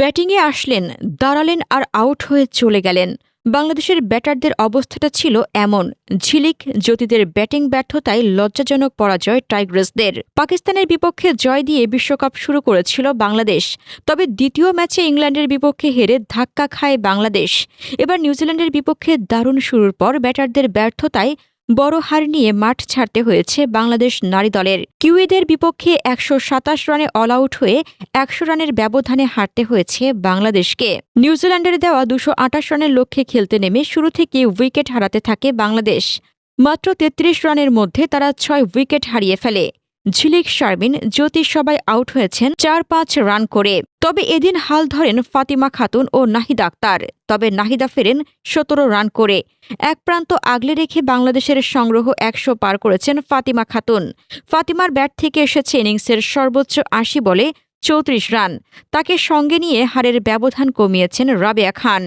ব্যাটিংয়ে আসলেন, দাঁড়ালেন আর আউট হয়ে চলে গেলেন। বাংলাদেশের ব্যাটারদের অবস্থাটা ছিল এমন, ঝিলিক জ্যোতিদের ব্যাটিং ব্যর্থতায় লজ্জাজনক পরাজয় টাইগ্রেসদের। পাকিস্তানের বিপক্ষে জয় দিয়ে বিশ্বকাপ শুরু করেছিল বাংলাদেশ, তবে দ্বিতীয় ম্যাচে ইংল্যান্ডের বিপক্ষে হেরে ধাক্কা খায় বাংলাদেশ। এবার নিউজিল্যান্ডের বিপক্ষে দারুণ শুরুর পর ব্যাটারদের ব্যর্থতায় বড় হার নিয়ে মাঠ ছাড়তে হয়েছে বাংলাদেশ নারী দলের। কিউইদের বিপক্ষে একশো সাতাশ রানে অল আউট হয়ে একশো রানের ব্যবধানে হারতে হয়েছে বাংলাদেশকে। নিউজিল্যান্ডের দেওয়া দুশো আটাশ রানের লক্ষ্যে খেলতে নেমে শুরু থেকে উইকেট হারাতে থাকে বাংলাদেশ। মাত্র তেত্রিশ রানের মধ্যে তারা ছয় উইকেট হারিয়ে ফেলে। ঝিলিক শারমিন জ্যোতি সবাই আউট হয়েছেন চার পাঁচ রান করে। তবে এদিন হাল ধরেন ফাতিমা খাতুন ও নাহিদ আক্তার। তবে নাহিদা ফেরেন সতেরো রান করে। এক প্রান্ত আগলে রেখে বাংলাদেশের সংগ্রহ একশো পার করেছেন ফাতিমা খাতুন। ফাতিমার ব্যাট থেকে এসেছে ইনিংসের সর্বোচ্চ আশি বলে চৌত্রিশ রান। তাকে সঙ্গে নিয়ে হারের ব্যবধান কমিয়েছেন রাবেয়া খান।